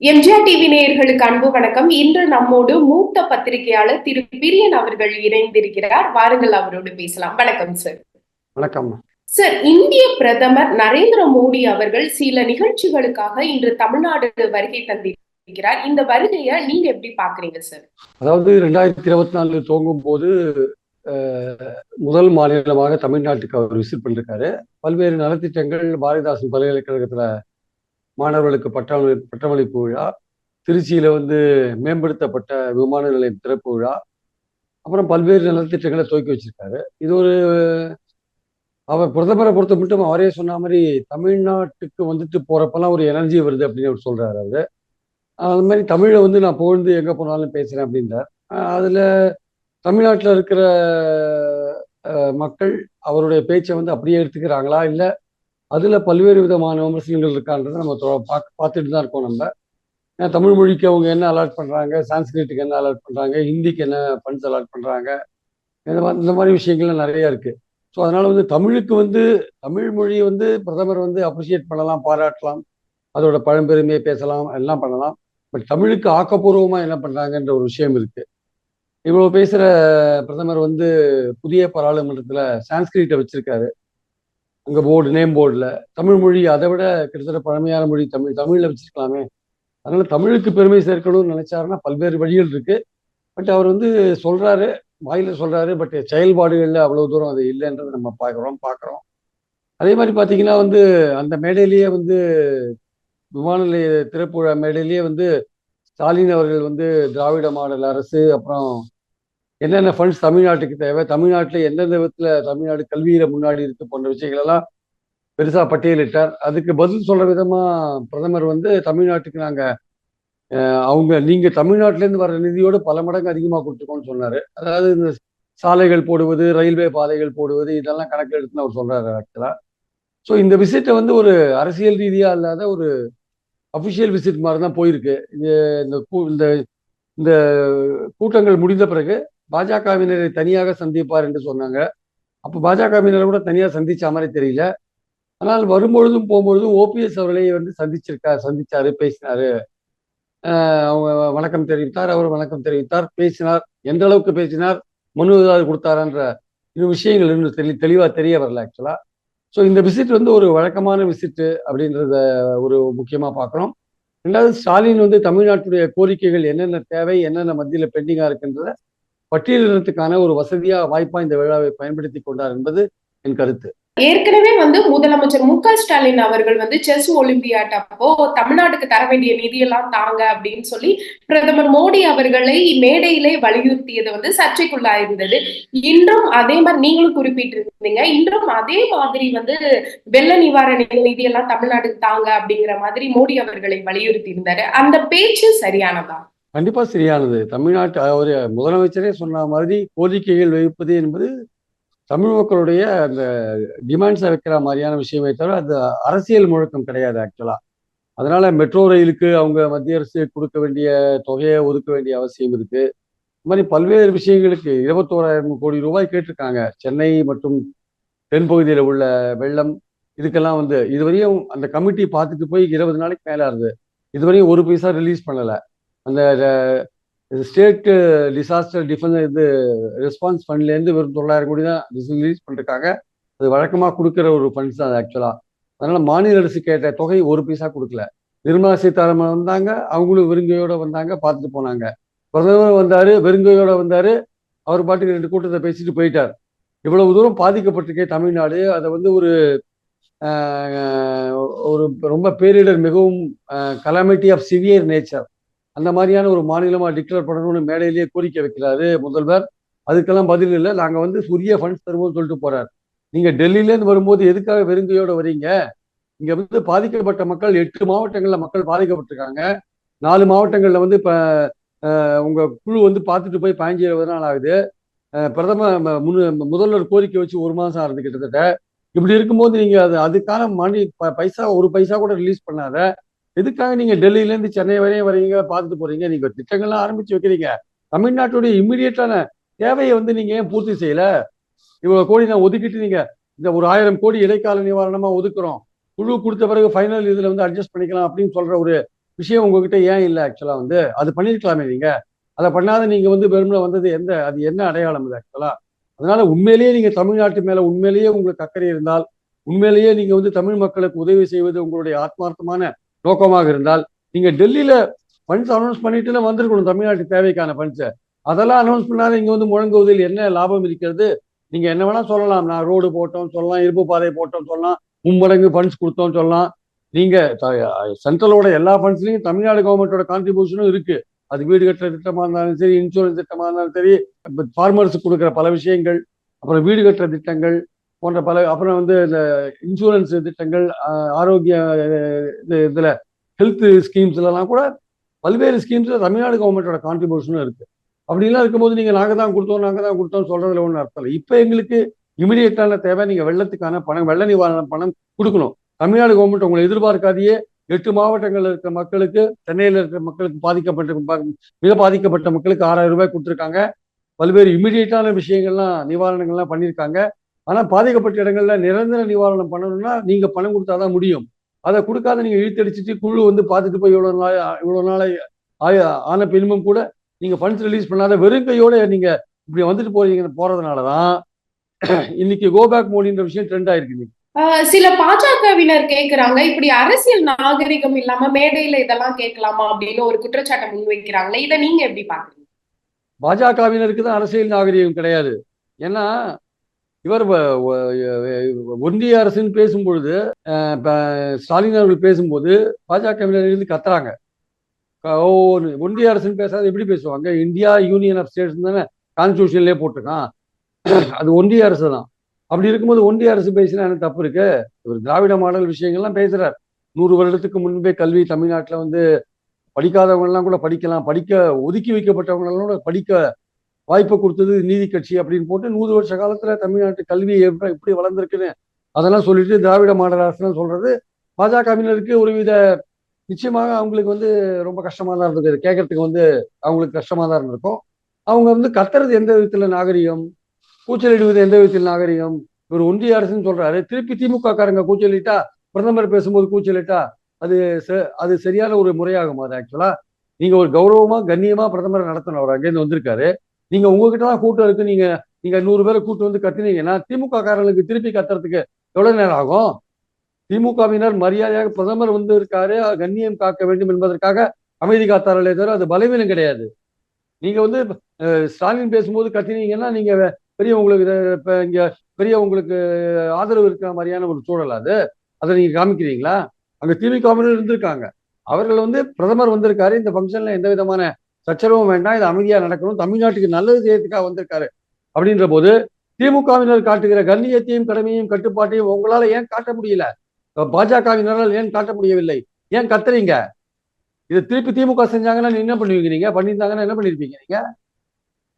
MGR TV நேயர்களுக்கு அன்பு வணக்கம். இன்று நம்மோடு மூத்த பத்திரிகையாளர் திரு பிரியன் அவர்கள் இணைந்திருக்கிறார். வாருங்கள் அவரோடு பேசலாம். வணக்கம் சார் வணக்கம். சார் இந்திய பிரதமர் நரேந்திர மோடி அவர்கள் சில நிகழ்ச்சிகளுக்காக இன்று தமிழ்நாடு வருகை தந்திருக்கிறார். இந்த வருகையை நீங்க எப்படி பாக்குறீங்க சார் அதாவது ரெண்டாயிரத்தி இருபத்தி நாலு துவங்கும் போது முதல் மாநிலமாக தமிழ்நாட்டுக்கு அவர் விசிட் பண்ணிருக்காரு. பல்வேறு நலத்திட்டங்கள் பாரதிதாசன் பல்கலைக்கழகத்துல மாணவர்களுக்கு பட்டமளி பட்டமளிப்பு விழா திருச்சியில் வந்து மேம்படுத்தப்பட்ட விமான நிலையம் திறப்பு விழா அப்புறம் பல்வேறு நலத்திட்டங்களை துவக்கி வச்சிருக்காரு. இது ஒரு அவர் பிரதமரை பொறுத்த மட்டும் அவரே சொன்ன மாதிரி தமிழ்நாட்டுக்கு வந்துட்டு போறப்பெல்லாம் ஒரு எனர்ஜி வருது அப்படின்னு அவர் சொல்றாரு அவரு. அது மாதிரி தமிழை வந்து நான் புகழ்ந்து எங்க போனாலும் பேசுறேன் அப்படின்றார். அஹ் அதுல தமிழ்நாட்டில் இருக்கிற மக்கள் அவருடைய பேச்சை வந்து அப்படியே எடுத்துக்கிறாங்களா இல்லை அதில் பல்வேறு விதமான விமர்சனங்கள் இருக்கான்றதை நம்ம தொ- பார்த்துட்டு தான் இருக்கோம் நம்ம. ஏன்னா தமிழ் மொழிக்கு அவங்க என்ன அலாட் பண்ணுறாங்க சான்ஸ்கிரிட்டுக்கு என்ன அலாட் பண்ணுறாங்க ஹிந்திக்கு என்ன ஃபண்ட்ஸ் அலாட் பண்ணுறாங்க இந்த மாதிரி இந்த மாதிரி விஷயங்கள்லாம் நிறைய இருக்குது ஸோ அதனால் வந்து தமிழுக்கு வந்து தமிழ் மொழியை வந்து பிரதமர் வந்து அப்ரிஷியேட் பண்ணலாம் பாராட்டலாம் அதோட பழம்பெருமையை பேசலாம் எல்லாம் பண்ணலாம். பட் தமிழுக்கு ஆக்கப்பூர்வமாக என்ன பண்ணுறாங்கன்ற ஒரு விஷயம் இருக்கு. இவ்வளோ பேசுகிற பிரதமர் வந்து புதிய பாராளுமன்றத்தில் சான்ஸ்கிரிட்டை வச்சுருக்காரு. அங்கே போர்டு நேம் போர்டில் தமிழ் மொழி அதை விட கிட்டத்தட்ட பழமையான மொழி தமிழ் தமிழில் வச்சுருக்கலாமே. அதனால் தமிழுக்கு பெருமை சேர்க்கணும்னு நினைச்சாருன்னா பல்வேறு வழிகள் இருக்குது பட் அவர் வந்து சொல்கிறாரு வாயில சொல்கிறாரு பட் செயல்பாடுகளில் அவ்வளோ தூரம் அது இல்லைன்றதை நம்ம பார்க்குறோம் பார்க்குறோம். அதே மாதிரி பார்த்தீங்கன்னா வந்து அந்த மேடையிலேயே வந்து விமான நிலைய திறப்பு விழா மேடையிலேயே வந்து ஸ்டாலின் அவர்கள் வந்து திராவிட மாடல் அரசு அப்புறம் என்னென்ன ஃபண்ட்ஸ் தமிழ்நாட்டுக்கு தேவை? தமிழ்நாட்டில் எந்தெந்த விதத்தில் தமிழ்நாடு கல்வியில் முன்னாடி இருக்கு போன்ற விஷயங்களெல்லாம் பெருசாக பட்டியலிட்டார். அதுக்கு பதில் சொல்கிற விதமா பிரதமர் வந்து தமிழ்நாட்டுக்கு நாங்கள் அவங்க நீங்கள் தமிழ்நாட்டிலேருந்து வர நிதியோட பல மடங்கு அதிகமாக கொடுத்துருக்கோம்னு சொன்னார். அதாவது இந்த சாலைகள் போடுவது ரயில்வே பாதைகள் போடுவது இதெல்லாம் கணக்கில் எடுத்துன்னு அவர் சொல்றாரு ஆக்சுவலாக ஸோ இந்த விசிட்டை வந்து ஒரு அரசியல் ரீதியாக இல்லாத ஒரு அஃபிஷியல் விசிட் மாதிரி தான் போயிருக்கு. இது இந்த கூ- இந்த இந்த கூட்டங்கள் முடிந்த பிறகு பாஜகவினரை தனியாக சந்திப்பார் என்று சொன்னாங்க. அப்போ பாஜகவினரை கூட தனியாக சந்திச்ச மாதிரி தெரியல. ஆனால் வரும்பொழுதும் போகும்பொழுதும் ஓபிஎஸ் அவர்களை வந்து சந்திச்சிருக்கார் சந்திச்சாரு பேசினாரு. அவங்க வணக்கம் தெரிவித்தார் அவர் வணக்கம் தெரிவித்தார் பேசினார் எந்த அளவுக்கு பேசினார் மனு ஏதாவது கொடுத்தாரான்ற இன்னும் விஷயங்கள் இன்னும் தெளி தெளிவாக தெரிய வரல ஆக்சுவலா ஸோ இந்த விசிட் வந்து ஒரு வழக்கமான விசிட்டு அப்படின்றத ஒரு முக்கியமாக பார்க்குறோம் ரெண்டாவது ஸ்டாலின் வந்து தமிழ்நாட்டுடைய கோரிக்கைகள் என்னென்ன தேவை என்னென்ன மத்தியில் பெண்டிங்காக இருக்குன்றத பட்டியலிடுறதுக்கான ஒரு வசதியா வாய்ப்பா இந்த விழாவை பயன்படுத்தி கொண்டார் என்பது என் கருத்து. ஏற்கனவே வந்து முதலமைச்சர் மு க ஸ்டாலின் அவர்கள் வந்து செஸ் ஒலிம்பியாட் அப்போ தமிழ்நாட்டுக்கு தர வேண்டிய நிதியெல்லாம் தாங்க அப்படின்னு சொல்லி பிரதமர் மோடி அவர்களை மேடையிலே வலியுறுத்தியது வந்து சர்ச்சைக்குள்ளாயிருந்தது இன்றும் அதே மாதிரி நீங்களும் குறிப்பிட்டிருந்தீங்க. இன்றும் அதே மாதிரி வந்து வெள்ள நிவாரண நிதியெல்லாம் தமிழ்நாட்டுக்கு தாங்க அப்படிங்கிற மாதிரி மோடி அவர்களை வலியுறுத்தி இருந்தாரு அந்த பேச்சு சரியானதா? கண்டிப்பா சரியானது. தமிழ்நாட்டு அவர் முதலமைச்சரே சொன்ன மாதிரி கோரிக்கைகள் வைப்பது என்பது தமிழ் மக்களுடைய அந்த டிமாண்ட்ஸை வைக்கிற மாதிரியான விஷயமே தவிர அது அரசியல் முழக்கம் கிடையாது ஆக்சுவலா. அதனால மெட்ரோ ரயிலுக்கு அவங்க மத்திய அரசு கொடுக்க வேண்டிய தொகையை ஒதுக்க வேண்டிய அவசியம் இருக்கு. இந்த மாதிரி பல்வேறு விஷயங்களுக்கு இருபத்தோராயிரம் கோடி ரூபாய் கேட்டிருக்காங்க. சென்னை மற்றும் தென்பகுதியில் உள்ள வெள்ளம் இதுக்கெல்லாம் வந்து இதுவரையும் அந்த கமிட்டி பார்த்துட்டு போய் இருபது நாளைக்கு மேலே ஆகுது இதுவரையும் ஒரு பைசா ரிலீஸ் பண்ணலை. அந்த ஸ்டேட்டு டிசாஸ்டர் டிஃபென்ஸ் இது ரெஸ்பான்ஸ் ஃபண்ட்லேருந்து வெறும் தொள்ளாயிரம் கோடி தான் ரிலீஸ் பண்ணிருக்காங்க அது வழக்கமாக கொடுக்குற ஒரு ஃபண்ட்ஸ் தான் ஆக்சுவலாக அதனால் மாநில அரசு கேட்ட தொகை ஒரு பைசா கொடுக்கல. நிர்மலா சீதாராமன் வந்தாங்க அவங்களும் வெறுங்கையோட வந்தாங்க பார்த்துட்டு போனாங்க. பிரதமர் வந்தார் வெறுங்கையோட வந்தார் அவர் பாட்டுக்கு ரெண்டு கூட்டத்தை பேசிட்டு போயிட்டார். இவ்வளவு தூரம் பாதிக்கப்பட்டிருக்கே தமிழ்நாடு. அதை வந்து ஒரு ஒரு ரொம்ப பேரிடர் மிகவும் கலாமிட்டி ஆஃப் சிவியர் நேச்சர் அந்த மாதிரியான ஒரு மாநிலமாக டிக்ளேர் பண்ணணும்னு மேடையிலேயே கோரிக்கை வைக்கிறாரு முதல்வர். அதுக்கெல்லாம் பதில் இல்லை. நாங்கள் வந்து உரிய ஃபண்ட்ஸ் தருவோம்னு சொல்லிட்டு போறார். நீங்கள் டெல்லியிலேருந்து வரும்போது எதுக்காக வெறுங்கையோட வரீங்க? இங்கே வந்து பாதிக்கப்பட்ட மக்கள் எட்டு மாவட்டங்களில் மக்கள் பாதிக்கப்பட்டிருக்காங்க. நாலு மாவட்டங்களில் வந்து இப்போ உங்கள் குழு வந்து பார்த்துட்டு போய் பதினஞ்சு இருபது நாள் ஆகுது. பிரதம ம- முதல்வர் கோரிக்கை வச்சு ஒரு மாதம் ஆகுது கிட்டத்தட்ட. இப்படி இருக்கும்போது நீங்கள் அது அதுக்கான மணி ப- பைசா ஒரு பைசா கூட ரிலீஸ் பண்ணாத. எதுக்காக நீங்க டெல்லியில இருந்து சென்னை வரையும் வரீங்க பார்த்துட்டு போறீங்க? நீங்க திட்டங்கள்லாம் ஆரம்பிச்சு வைக்கிறீங்க. தமிழ்நாட்டுடைய இம்மிடியட்டான தேவையை வந்து நீங்க ஏன் பூர்த்தி செய்யல? இவ்வளவு கோடி நான் ஒதுக்கிட்டு நீங்க இந்த ஒரு ஆயிரம் கோடி இடைக்கால நிவாரணமா ஒதுக்குறோம். குழு கொடுத்த பிறகு ஃபைனல் இதுல வந்து அட்ஜஸ்ட் பண்ணிக்கலாம் அப்படின்னு சொல்ற ஒரு விஷயம் உங்ககிட்ட ஏன் இல்லை ஆக்சுவலா வந்து? அது பண்ணிருக்கலாமே நீங்க. அதை பண்ணாத நீங்க வந்து வெறுமனே வந்தது எந்த அது என்ன அடையாளம் இது ஆக்சுவலா அதனால உண்மையிலேயே நீங்க தமிழ்நாட்டு மேல உண்மையிலேயே உங்களுக்கு அக்கறை இருந்தால் உண்மையிலேயே நீங்க வந்து தமிழ் மக்களுக்கு உதவி செய்வது உங்களுடைய ஆத்மார்த்தமான நோக்கமாக இருந்தால் நீங்கள் டெல்லியில் ஃபண்ட்ஸ் அனௌன்ஸ் பண்ணிட்டு வந்திருக்கணும் தமிழ்நாட்டு தேவைக்கான ஃபண்ட்ஸை அதெல்லாம் அனௌன்ஸ் பண்ணாத இங்கே வந்து முழங்குவதில் என்ன லாபம் இருக்கிறது? நீங்கள் என்ன வேணால் சொல்லலாம். நான் ரோடு போட்டோம் சொல்லலாம் இருப்பு பாதை போட்டோம் சொல்லலாம் மும்மடங்கு ஃபண்ட்ஸ் கொடுத்தோம் சொல்லலாம். நீங்கள் சென்ட்ரலோட எல்லா ஃபண்ட்ஸ்லையும் தமிழ்நாடு கவர்மெண்டோட கான்ட்ரிபியூஷனும் இருக்குது அது வீடு கட்டுற திட்டமாக இருந்தாலும் சரி இன்சூரன்ஸ் திட்டமாக இருந்தாலும் சரி ஃபார்மர்ஸ் கொடுக்குற பல விஷயங்கள் அப்புறம் வீடு கட்டுற திட்டங்கள் போன்ற பல அப்புறம் வந்து இந்த இன்சூரன்ஸ் திட்டங்கள் ஆரோக்கிய இதில் இது ஹெல்த் ஸ்கீம்ஸ்லாம் கூட பல்வேறு ஸ்கீம்ஸில் தமிழ்நாடு கவர்மெண்டோட கான்ட்ரிபியூஷனும் இருக்குது அப்படிலாம் இருக்கும்போது நீங்கள் நாங்கள் தான் கொடுத்தோம் நாங்கள் தான் கொடுத்தோம் சொல்கிறதுல ஒன்றும் அர்த்தம் இல்லை. இப்போ எங்களுக்கு இமிடியேட்டான தேவை நீங்கள் வெள்ளத்துக்கான பணம் வெள்ள நிவாரண பணம் கொடுக்கணும். தமிழ்நாடு கவர்மெண்ட் உங்களை எதிர்பார்க்காதையே எட்டு மாவட்டங்களில் இருக்கிற மக்களுக்கு சென்னையில் இருக்கிற மக்களுக்கு பாதிக்கப்பட்ட மிக பாதிக்கப்பட்ட மக்களுக்கு ஆறாயிரம் ரூபாய் கொடுத்துருக்காங்க. பல்வேறு இமிடியேட்டான விஷயங்கள்லாம் நிவாரணங்கள்லாம் பண்ணியிருக்காங்க. ஆனா பாதிக்கப்பட்ட இடங்கள்ல நிரந்தர நிவாரணம் பண்ணணும்னா நீங்க பணம் கொடுத்தாதான் முடியும். அதை கொடுக்காத நீங்க இழுத்தடிச்சிட்டு குழு வந்து பார்த்துட்டு போய் இவ்வளவு நாள் இவ்வளவு நாளை ஆய- ஆன பின்பும் கூட நீங்க ஃபண்ட்ஸ் ரிலீஸ் பண்ணாத வெறும் கையோட நீங்க இப்படி வந்துட்டு போறீங்க போறதுனாலதான் இன்னைக்கு கோபேக் மோடின்ற விஷயம் ட்ரெண்ட் ஆயிருக்கு இன்னைக்கு. சில பாஜகவினர் கேக்குறாங்க இப்படி அரசியல் நாகரிகம் இல்லாம மேடையில இதெல்லாம் கேட்கலாமா அப்படின்னு ஒரு குற்றச்சாட்டை முன்வைக்கிறாங்களே இதை நீங்க எப்படி பாக்குறீங்க பாஜகவினருக்கு தான் அரசியல் நாகரிகம் கிடையாது. ஏன்னா இவர் ஒன்றிய அரசுன்னு பேசும்பொழுது ஸ்டாலின் அவர்கள் பேசும்போது பாஜகவினர் இருந்து கத்துறாங்க. ஓ ஒன்றிய அரசுன்னு பேசாத எப்படி பேசுவாங்க? இந்தியா யூனியன் ஆஃப் ஸ்டேட்ஸ் தானே கான்ஸ்டியூஷன்லேயே போட்டிருக்கான். அது ஒன்றிய அரசு தான். அப்படி இருக்கும்போது ஒன்றிய அரசு பேசினா என்ன தப்பு இருக்கு? இவர் திராவிட மாடல் விஷயங்கள்லாம் பேசுறார். நூறு வருடத்துக்கு முன்பே கல்வி தமிழ்நாட்டில் வந்து படிக்காதவங்கெல்லாம் கூட படிக்கலாம். படிக்க ஒதுக்கி வைக்கப்பட்டவங்களெல்லாம் கூட படிக்க வாய்ப்பு கொடுத்தது நீதி கட்சி அப்படின்னு போட்டு நூறு வருஷ காலத்துல தமிழ்நாட்டு கல்வி எப்படி எப்படி வளர்ந்துருக்குன்னு அதெல்லாம் சொல்லிட்டு திராவிட மாடல் அரசுன்னு சொல்றது பாஜகவினருக்கு ஒருவித நிச்சயமாக அவங்களுக்கு வந்து ரொம்ப கஷ்டமாக தான் இருந்திருக்கு கேட்கறதுக்கு வந்து அவங்களுக்கு கஷ்டமாக தான் இருந்திருக்கும். அவங்க வந்து கத்துறது எந்த விதத்தில் நாகரிகம்? கூச்சலிடுவது எந்த விதத்தில் நாகரிகம்? இவர் ஒன்றிய அரசுன்னு சொல்றாரு. திருப்பி திமுக காரங்க கூச்சலிட்டா பிரதமர் பேசும்போது கூச்சலிட்டா அது ச- அது சரியான ஒரு முறையாகும் அது ஆக்சுவலா நீங்க ஒரு கௌரவமா கண்ணியமா பிரதமர் நடத்தணும். அவர் அங்கேருந்து வந்திருக்காரு. நீங்க உங்ககிட்ட தான் கூட்டம் இருக்கு. நீங்க நீங்க நூறு பேரை கூட்டு வந்து கத்துனீங்கன்னா திமுக காரர்களுக்கு திருப்பி கத்துறதுக்கு எவ்வளவு நேரம் ஆகும்? திமுகவினர் மரியாதையாக பிரதமர் வந்து இருக்காரு. கண்ணியம் காக்க வேண்டும் என்பதற்காக அமைதி காத்தார்களே தவிர அது பலவீனம் கிடையாது. நீங்க வந்து ஸ்டாலின் பேசும்போது கத்தினீங்கன்னா நீங்க பெரிய உங்களுக்கு இப்போ இங்க பெரிய உங்களுக்கு ஆதரவு இருக்கிற மாதிரியான ஒரு சூழல் அது. அதை நீங்க காமிக்கிறீங்களா? அங்க திமுகவினர் இருந்திருக்காங்க. அவர்கள் வந்து பிரதமர் வந்திருக்காரு. இந்த ஃபங்க்ஷன்ல எந்த விதமான சச்சரவும் வேண்டாம் இது அமைதியா நடக்கணும். தமிழ்நாட்டுக்கு நல்லது செய்யறதுக்காக வந்திருக்காரு. அப்படின்ற போது திமுகவினர் காட்டுகிற கண்ணியத்தையும் கடமையும் கட்டுப்பாட்டையும் உங்களால ஏன் காட்ட முடியல? பாஜகவினரால் ஏன் காட்ட முடியவில்லை? ஏன் கத்துறீங்க? இது திருப்பி திமுக செஞ்சாங்கன்னா என்ன பண்ணுவீங்க நீங்க பண்ணியிருந்தாங்கன்னா என்ன பண்ணிருப்பீங்க நீங்க?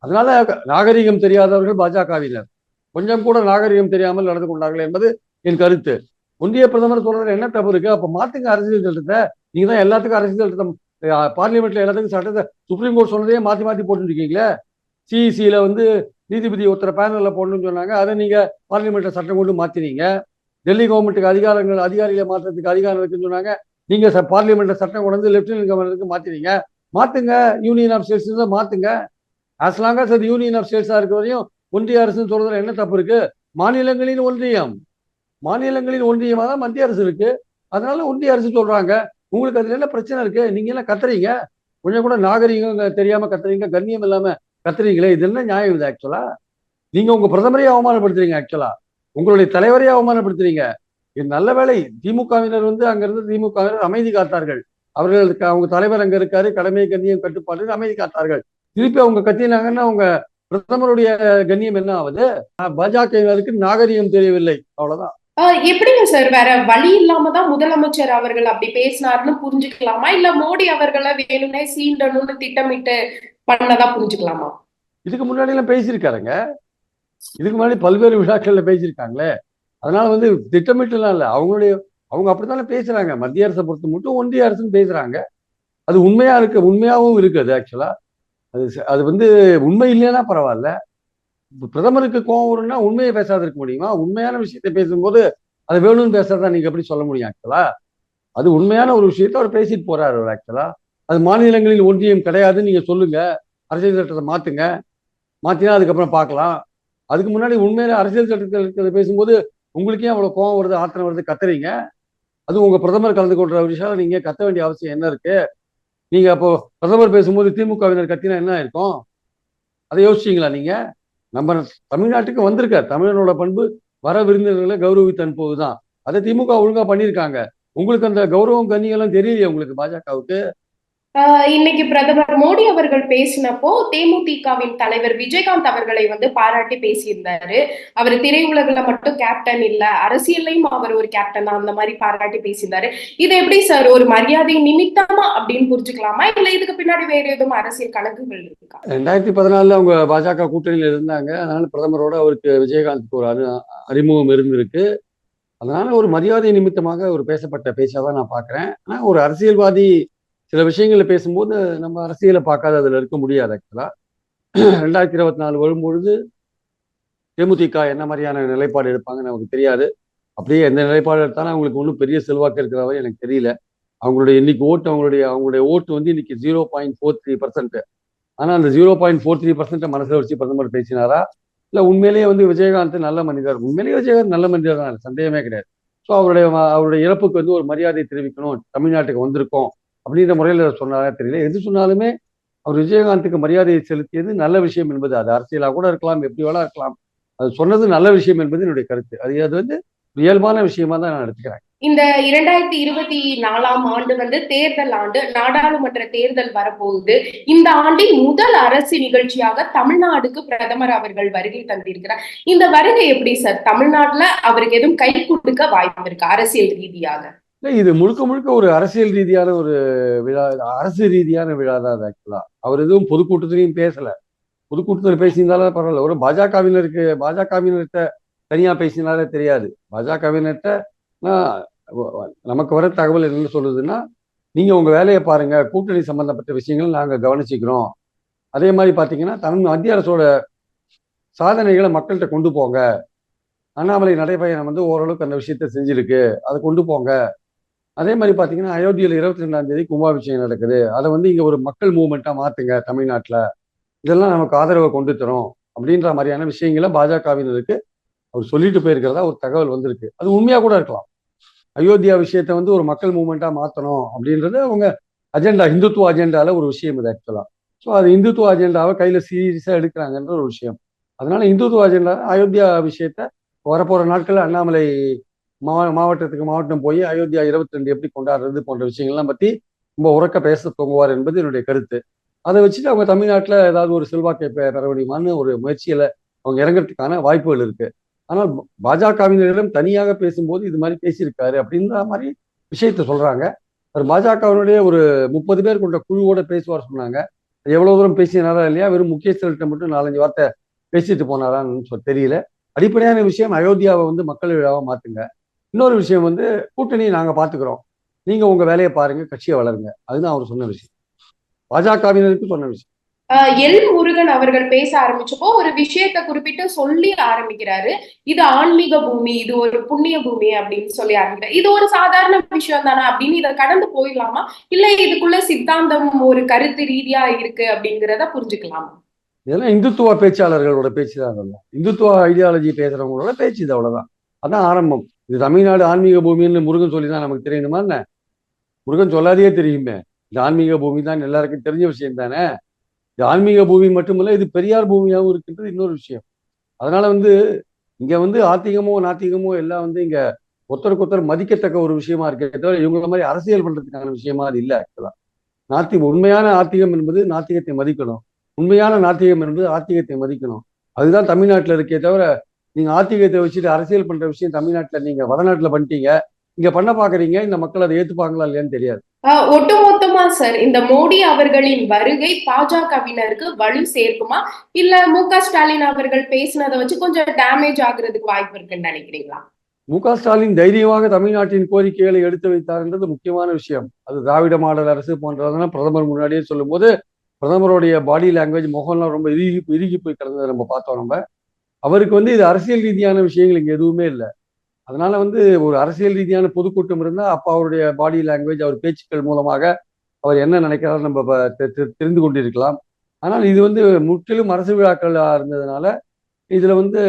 அதனால நாகரிகம் தெரியாதவர்கள் பாஜகவினர். கொஞ்சம் கூட நாகரிகம் தெரியாமல் நடந்து கொண்டார்கள் என்பது என் கருத்து. முந்தைய பிரதமர் சொல்றது என்ன தப்பு இருக்கு. அப்ப மாத்துங்க அரசியல் திட்டத்தை நீங்க தான் எல்லாத்துக்கும் அரசியல் திட்டம் பார்லிமெண்ட்ல எல்லாத்துக்கும் சட்டத்தை சுப்ரீம் கோர்ட் சொன்னதே மாத்தி மாத்தி போட்டுருக்கீங்களே? சிஇசியில் சிஇசியில வந்து நீதிபதி ஒருத்தர பேனல்ல போடணும்னு சொன்னாங்க. அதை நீங்க பார்லிமெண்ட்ல சட்டம் கொண்டு மாத்தினீங்க. டெல்லி கவர்மெண்ட்டுக்கு அதிகாரங்கள் அதிகாரிகளை மாற்றத்துக்கு அதிகாரம் இருக்குன்னு சொன்னாங்க. நீங்க ச- பார்லிமெண்ட்ல சட்டம் கொண்டு வந்து லெப்டினன்ட் கவர்னருக்கு மாத்தினீங்க. மாத்துங்க யூனியன் ஆஃப் ஸ்டேட்ஸ் தான் மாத்துங்க. ஆஸ் லாங் அது யூனியன் ஆஃப் ஸ்டேட்ஸா இருக்க வரையும் ஒன்றிய அரசுன்னு சொல்றதுல என்ன தப்பு இருக்கு? மாநிலங்களின் ஒன்றியம். மாநிலங்களின் ஒன்றியமாக தான் மத்திய அரசு இருக்கு. அதனால ஒன்றிய அரசு சொல்றாங்க. உங்களுக்கு அதுல என்ன பிரச்சனை இருக்கு? நீங்க எல்லாம் கத்துறீங்க? கொஞ்சம் கூட நாகரீகம் தெரியாம கத்துறீங்க கண்ணியம் இல்லாம கத்துறீங்களே இது என்ன நியாயம் இது ஆக்சுவலா நீங்க உங்க பிரதமரையே அவமானப்படுத்துறீங்க ஆக்சுவலா உங்களுடைய தலைவரையே அவமானப்படுத்துறீங்க? இது நல்ல வேலை. திமுகவினர் வந்து அங்கிருந்து திமுகவினர் அமைதி காத்தார்கள். அவர்களுக்கு அவங்க தலைவர் அங்க இருக்காரு கடமை கண்ணியம் கட்டுப்பாடு அமைதி காத்தார்கள். திருப்பி அவங்க கத்தினாங்கன்னா அவங்க பிரதமருடைய கண்ணியம் என்ன ஆகுது? பாஜகவினருக்கு நாகரிகம் தெரியவில்லை. அவ்வளவுதான். எப்படிங்க சார்? வேற வழி இல்லாம தான் முதலமைச்சர் அவர்கள் அப்படி பேசினாருன்னு புரிஞ்சுக்கலாமா? இல்ல மோடி அவர்களை வேணும்னே சீண்டணும்னு திட்டமிட்டு பண்ணதா புரிஞ்சுக்கலாமா? இதுக்கு முன்னாடி எல்லாம் பேசியிருக்காருங்க. இதுக்கு முன்னாடி பல்வேறு விழாக்கள்ல பேசியிருக்காங்களே. அதனால வந்து திட்டமிட்டுலாம் இல்லை. அவங்களுடைய அவங்க அப்படித்தானே பேசுறாங்க. மத்திய அரசை பொறுத்து மட்டும் ஒன்றிய அரசுன்னு பேசுறாங்க. அது உண்மையா இருக்கு உண்மையாவும் இருக்குது ஆக்சுவலா அது அது வந்து உண்மை இல்லைன்னா பரவாயில்ல. பிரதமருக்கு கோவம் வரும்னா உண்மையை பேசாத இருக்க முடியுமா? உண்மையான விஷயத்தை பேசும்போது அதை வேணும்னு பேசுறதா நீங்க எப்படி சொல்ல முடியும் ஆக்சுவலா அது உண்மையான ஒரு விஷயத்த அவர் பேசிட்டு போறாரு அவர் ஆக்சுவலா அது மாநிலங்களில் ஒன்றியம் கிடையாதுன்னு நீங்க சொல்லுங்க. அரசியல் சட்டத்தை மாத்துங்க. மாத்தினா அதுக்கப்புறம் பார்க்கலாம். அதுக்கு முன்னாடி உண்மையில அரசியல் சட்டத்தில் இருக்கிறத பேசும்போது உங்களுக்கே அவ்வளவு கோவம் வருது ஆத்திரம் வருது கத்துறீங்க. அது உங்க பிரதமர் கலந்து கொள்ற விஷயம் நீங்க கத்த வேண்டிய அவசியம் என்ன இருக்கு? நீங்க அப்போ பிரதமர் பேசும்போது திமுகவினர் கத்தினா என்ன இருக்கும் அதை யோசிச்சீங்களா நீங்க? நம்ம தமிழ்நாட்டுக்கு வந்திருக்கார். தமிழனோட பண்பு வர விருந்தினர்களை கௌரவித்து அனுப்புவதுதான் அதை திமுக ஒழுங்கா பண்ணியிருக்காங்க. உங்களுக்கு அந்த கௌரவம் கண்ணியெல்லாம் தெரியலையே உங்களுக்கு பாஜகவுக்கு? இன்னைக்கு பிரதமர் மோடி அவர்கள் பேசினப்போ தேமுதிகவின் தலைவர் விஜயகாந்த் அவர்களை வந்து பாராட்டி பேசியிருந்தாரு. அவர் திரையுலகில் மட்டும் கேப்டன் இல்ல அரசியல்லையும் அவர் ஒரு கேப்டன் தான் அந்த மாதிரி பாராட்டி பேசியிருந்தாரு. இது எப்படி சார் ஒரு மரியாதை நிமித்தமா அப்படின்னு புரிஞ்சுக்கலாமா? இல்ல இதுக்கு பின்னாடி வேற எதுவும் அரசியல் கணக்குகள் இருக்கா? ரெண்டாயிரத்தி பதினாலுல அவங்க பாஜக கூட்டணியில் இருந்தாங்க. அதனால பிரதமரோட அவருக்கு விஜயகாந்த் ஒரு அறி அறிமுகம் இருந்திருக்கு. அதனால ஒரு மரியாதை நிமித்தமாக ஒரு பேசப்பட்ட பேச்சாதான் நான் பாக்குறேன் ஆனா ஒரு அரசியல்வாதி சில விஷயங்களை பேசும்போது நம்ம அரசியலை பார்க்காத அதுல இருக்க முடியாது ஆக்சுவலா ரெண்டாயிரத்தி இருபத்தி நாலு வரும்பொழுது தேமுதிக என்ன மாதிரியான நிலைப்பாடு எடுப்பாங்கன்னு நமக்கு தெரியாது. அப்படியே எந்த நிலைப்பாடு எடுத்தாலும் அவங்களுக்கு ஒன்றும் பெரிய செல்வாக்கு இருக்கிறவரை எனக்கு தெரியல. அவங்களுடைய இன்னைக்கு ஓட்டு அவங்களுடைய அவங்களுடைய ஓட்டு வந்து இன்னைக்கு zero point four three percent ஆனால் அந்த ஜீரோ பாயிண்ட் ஃபோர் த்ரீ பர்சன்ட்டை மனசில் வச்சு பிரதமர் பேசினாரா? இல்லை உண்மையிலேயே வந்து விஜயகாந்த் நல்ல மனிதர்? உண்மையிலேயே விஜயகாந்த் நல்ல மனிதர் தான் சந்தேகமே கிடையாது. ஸோ அவருடைய அவருடைய இறப்புக்கு வந்து ஒரு மரியாதை தெரிவிக்கணும். தமிழ்நாட்டுக்கு வந்திருக்கோம். அப்படின்ற முறையில் சொன்னாரா தெரியல. எது சொன்னாலுமே அவர் விஜயகாந்துக்கு மரியாதையை செலுத்தியது நல்ல விஷயம் என்பது. அது அரசியலாக கூட இருக்கலாம் எப்படி வேணா இருக்கலாம். அது சொன்னது நல்ல விஷயம் என்பது என்னுடைய கருத்து. அது அது வந்து இயல்பான விஷயமா தான் நான் எடுத்துக்கிறேன். இந்த இரண்டாயிரத்தி இருபத்தி நாலாம் ஆண்டு வந்து தேர்தல் ஆண்டு நாடாளுமன்ற தேர்தல் வரப்போகுது. இந்த ஆண்டின் முதல் அரசு நிகழ்ச்சியாக தமிழ்நாடுக்கு பிரதமர் அவர்கள் வருகை தந்திருக்கிறார். இந்த வருகை எப்படி சார்? தமிழ்நாட்டுல அவருக்கு எதுவும் கை கொடுக்க வாய்ப்பு இருக்கு அரசியல் ரீதியாக? இல்லை இது முழுக்க முழுக்க ஒரு அரசியல் ரீதியான ஒரு விழா அரசு ரீதியான விழா தான் அது ஆக்சுவலாக அவர் எதுவும் பொதுக்கூட்டத்திலையும் பேசலை. பொதுக்கூட்டத்தில் பேசியிருந்தாலும் பரவாயில்ல. ஒரு பாஜகவினருக்கு பாஜகவினர்கிட்ட தனியாக பேசினாலே தெரியாது. பாஜகவினர்கிட்ட நமக்கு வர தகவல் என்னன்னு சொல்லுதுன்னா நீங்கள் உங்கள் வேலையை பாருங்கள் கூட்டணி சம்மந்தப்பட்ட விஷயங்கள் நாங்கள் கவனிச்சிக்கிறோம். அதே மாதிரி பார்த்தீங்கன்னா தமிழ் மத்திய அரசோட சாதனைகளை மக்கள்கிட்ட கொண்டு போங்க. அண்ணாமலை நடைபயணம் வந்து ஓரளவுக்கு அந்த விஷயத்த செஞ்சிருக்கு. அதை கொண்டு போங்க. அதே மாதிரி பார்த்தீங்கன்னா அயோத்தியில் இருபத்தி ரெண்டாம் தேதி கும்பாபிஷேகம் நடக்குது. அதை வந்து இங்க ஒரு மக்கள் மூவ்மெண்ட்டாக மாத்துங்க தமிழ்நாட்டுல. இதெல்லாம் நமக்கு ஆதரவை கொண்டு தரும் அப்படின்ற மாதிரியான விஷயங்களை பாஜகவினருக்கு அவர் சொல்லிட்டு போயிருக்கிறதா ஒரு தகவல் வந்திருக்கு. அது உண்மையா கூட இருக்கலாம். அயோத்தியா விஷயத்த வந்து ஒரு மக்கள் மூவ்மெண்ட்டா மாத்தணும் அப்படின்றது அவங்க அஜெண்டா இந்துத்துவ அஜெண்டாவில் ஒரு விஷயம் இது ஆக்சுவலா ஸோ அது இந்துத்துவ அஜெண்டாவை கையில சீரியஸா எடுக்கிறாங்கன்ற ஒரு விஷயம். அதனால இந்துத்துவ அஜெண்டா அயோத்தியா விஷயத்த வரப்போற நாட்கள் அண்ணாமலை மாவ மாவட்டத்துக்கு மாவட்டம் போய் அயோத்தியா இருபத்தி ரெண்டு எப்படி கொண்டாடுறது போன்ற விஷயங்கள்லாம் பத்தி ரொம்ப உறக்க பேச தொங்குவார் என்பது என்னுடைய கருத்து. அதை வச்சுட்டு அவங்க தமிழ்நாட்டில் ஏதாவது ஒரு செல்வாக்கை பெற முடியுமான்னு ஒரு முயற்சியில அவங்க இறங்குறதுக்கான வாய்ப்புகள் இருக்கு. ஆனால் பாஜகவினரிடம் தனியாக பேசும்போது இது மாதிரி பேசியிருக்காரு அப்படின்ற மாதிரி விஷயத்த சொல்றாங்க. அவர் பாஜகவினுடைய ஒரு முப்பது பேர் கொண்ட குழுவோட பேசுவார் சொன்னாங்க. எவ்வளவு தூரம் பேசினாரா இல்லையா? வெறும் முக்கியஸ்தர்கள்ட்ட மட்டும் நாலஞ்சு வார்த்தை பேசிட்டு போனாரான்னு சொல்ல தெரியல. அடிப்படையான விஷயம் அயோத்தியாவை வந்து மக்கள் விழாவை மாத்துங்க. இன்னொரு விஷயம் வந்து கூட்டணியை நாங்க பாத்துக்கிறோம் நீங்க உங்க வேலையை பாருங்க கட்சியை வளருங்க. அதுதான் அவர் சொன்ன விஷயம். பாஜகவினருக்கு சொன்ன விஷயம். எல் முருகன் அவர்கள் பேச ஆரம்பிச்சப்போ ஒரு விஷயத்த குறிப்பிட்டு சொல்லி ஆரம்பிக்கிறாரு. இது ஆன்மீக பூமி இது ஒரு புண்ணிய பூமி அப்படின்னு சொல்லி ஆரம்பிக்கிறார். இது ஒரு சாதாரண விஷயம் தானே அப்படின்னு இதை கடந்து போயிடலாமா? இல்ல இதுக்குள்ள சித்தாந்தம் ஒரு கருத்து ரீதியா இருக்கு அப்படிங்கிறத புரிஞ்சுக்கலாமா? இதெல்லாம் இந்துத்துவ பேச்சாளர்களோட பேச்சு தான் அதெல்லாம். இந்துத்துவ ஐடியாலஜி பேசுறவங்களோட பேச்சு இது அவ்வளவுதான். அதான் ஆரம்பம். இது தமிழ்நாடு ஆன்மீக பூமின்னு முருகன் சொல்லி தான் நமக்கு தெரியணுமா என்ன? முருகன் சொல்லாதையே தெரியுமே. இது ஆன்மீக பூமி தான் எல்லாருக்கும் தெரிஞ்ச விஷயம் தானே? இது ஆன்மீக பூமி மட்டுமல்ல இது பெரியார் பூமியாகவும் இருக்கின்றது இன்னொரு விஷயம். அதனால வந்து இங்க வந்து ஆத்திகமோ நாத்திகமோ எல்லாம் வந்து இங்க ஒருத்தருக்கு ஒருத்தர் மதிக்கத்தக்க ஒரு விஷயமா இருக்கே தவிர இவங்கள மாதிரி அரசியல் பண்றதுக்கான விஷயமா அது இல்லை ஆக்சுவலா நாத்தி உண்மையான ஆத்திகம் என்பது நாத்திகத்தை மதிக்கணும். உண்மையான நாத்திகம் என்பது ஆத்திகத்தை மதிக்கணும். அதுதான் தமிழ்நாட்டில் இருக்கே தவிர நீங்க ஆத்திகத்தை வச்சுட்டு அரசியல் பண்ற விஷயம் தமிழ்நாட்டில் நீங்க வடநாட்டில் பண்ணிட்டீங்க. இங்க பண்ண பாக்குறீங்க இந்த மக்கள் அதை ஏத்துப்பாங்களா இல்லையான்னு தெரியாது. ஒட்டுமொத்தமா சார் இந்த மோடி அவர்களின் வருகை பாஜகவினருக்கு வலு சேர்க்குமா? இல்ல மு க ஸ்டாலின் அவர்கள் பேசினதை வச்சு கொஞ்சம் டேமேஜ் ஆகுறதுக்கு வாய்ப்பு இருக்குன்னு நினைக்கிறீங்களா? மு க ஸ்டாலின் தைரியமாக தமிழ்நாட்டின் கோரிக்கைகளை எடுத்து வைத்தார் என்றது முக்கியமான விஷயம். அது திராவிட மாடல் அரசு போன்றதெல்லாம் பிரதமர் முன்னாடியே சொல்லும்போது பிரதமருடைய பாடி லாங்குவேஜ் முகம்லாம் ரொம்ப இறுகி இறுகி போய் கிடந்ததை நம்ம பார்த்தோம் நம்ம. அவருக்கு வந்து இது அரசியல் ரீதியான விஷயங்கள் இங்கே எதுவுமே இல்லை. அதனால வந்து ஒரு அரசியல் ரீதியான பொதுக்கூட்டம் இருந்தால் அப்போ அவருடைய பாடி லாங்குவேஜ் அவர் பேச்சுக்கள் மூலமாக அவர் என்ன நினைக்கிறார் நம்ம தெ- தெரிந்து கொண்டிருக்கலாம். ஆனால் இது வந்து முற்றிலும் அரசு விழாக்களாக இருந்ததுனால இதில் வந்து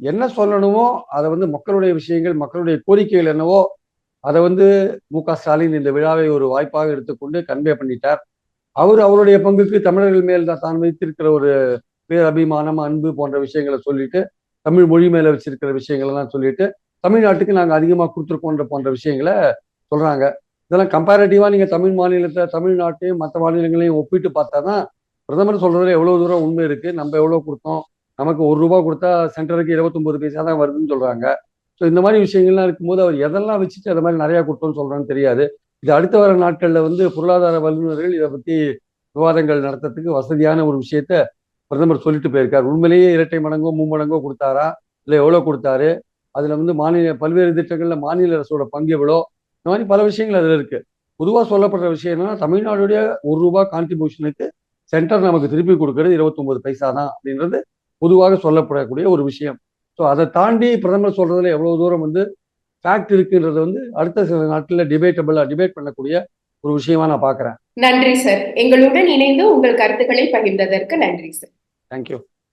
என்ன சொல்லணுமோ அதை வந்து மக்களுடைய விஷயங்கள் மக்களுடைய கோரிக்கைகள் என்னவோ அதை வந்து மு க ஸ்டாலின் இந்த விழாவை ஒரு வாய்ப்பாக எடுத்துக்கொண்டு கன்வே பண்ணிட்டார். அவர் அவருடைய பங்குக்கு தமிழர்கள் மேல் தான் தான் வைத்திருக்கிற ஒரு பேரபிமானம் அன்பு போன்ற விஷயங்களை சொல்லிட்டு தமிழ் மொழி மேலே வச்சிருக்கிற விஷயங்கள்லாம் சொல்லிட்டு தமிழ்நாட்டுக்கு நாங்கள் அதிகமாக கொடுத்துருக்கோன்ற போன்ற விஷயங்களை சொல்கிறாங்க இதெல்லாம் கம்பேரட்டிவா நீங்கள் தமிழ் மாநிலத்தை தமிழ்நாட்டையும் மற்ற மாநிலங்களையும் ஒப்பிட்டு பார்த்தா தான் பிரதமர் சொல்கிறதுல எவ்வளோ தூரம் உண்மை இருக்குது நம்ம எவ்வளோ கொடுத்தோம் நமக்கு ஒரு ரூபா கொடுத்தா சென்டருக்கு இருபத்தொம்போது பைசா தான் வருதுன்னு சொல்கிறாங்க ஸோ இந்த மாதிரி விஷயங்கள்லாம் இருக்கும்போது அவர் எதெல்லாம் வச்சுட்டு அதை மாதிரி நிறையா கொடுத்தோம்னு சொல்கிறான்னு தெரியாது. இது அடுத்த வர நாட்களில் வந்து பொருளாதார வல்லுநர்கள் இதை பற்றி விவாதங்கள் நடத்துறதுக்கு வசதியான ஒரு விஷயத்த பிரதமர் சொல்லிட்டு போயிருக்கார். உண்மையிலேயே இரட்டை மடங்கோ மும்மடங்கோ கொடுத்தாரா? இல்லை எவ்வளோ கொடுத்தாரு? அதுல வந்து மாநில பல்வேறு திட்டங்களில் மாநில அரசோட பங்கு எவ்வளோ? இந்த மாதிரி பல விஷயங்கள் அதுல இருக்கு. பொதுவாக சொல்லப்படுற விஷயம் என்னன்னா தமிழ்நாடுடைய ஒரு ரூபாய் கான்ட்ரிபியூஷனுக்கு சென்டர் நமக்கு திருப்பி கொடுக்கறது இருபத்தொன்பது பைசா தான் அப்படின்றது பொதுவாக சொல்லப்படக்கூடிய ஒரு விஷயம். ஸோ அதை தாண்டி பிரதமர் சொல்றதுல எவ்வளவு தூரம் வந்து ஃபேக்ட் இருக்குன்றது வந்து அடுத்த சில நாட்களில் டிபேட்டபிளா டிபேட் பண்ணக்கூடிய ஒரு விஷயமா நான் பார்க்குறேன். நன்றி சார் எங்களுடன் இணைந்து உங்கள் கருத்துக்களை பகிர்ந்ததற்கு நன்றி சார் Thank you.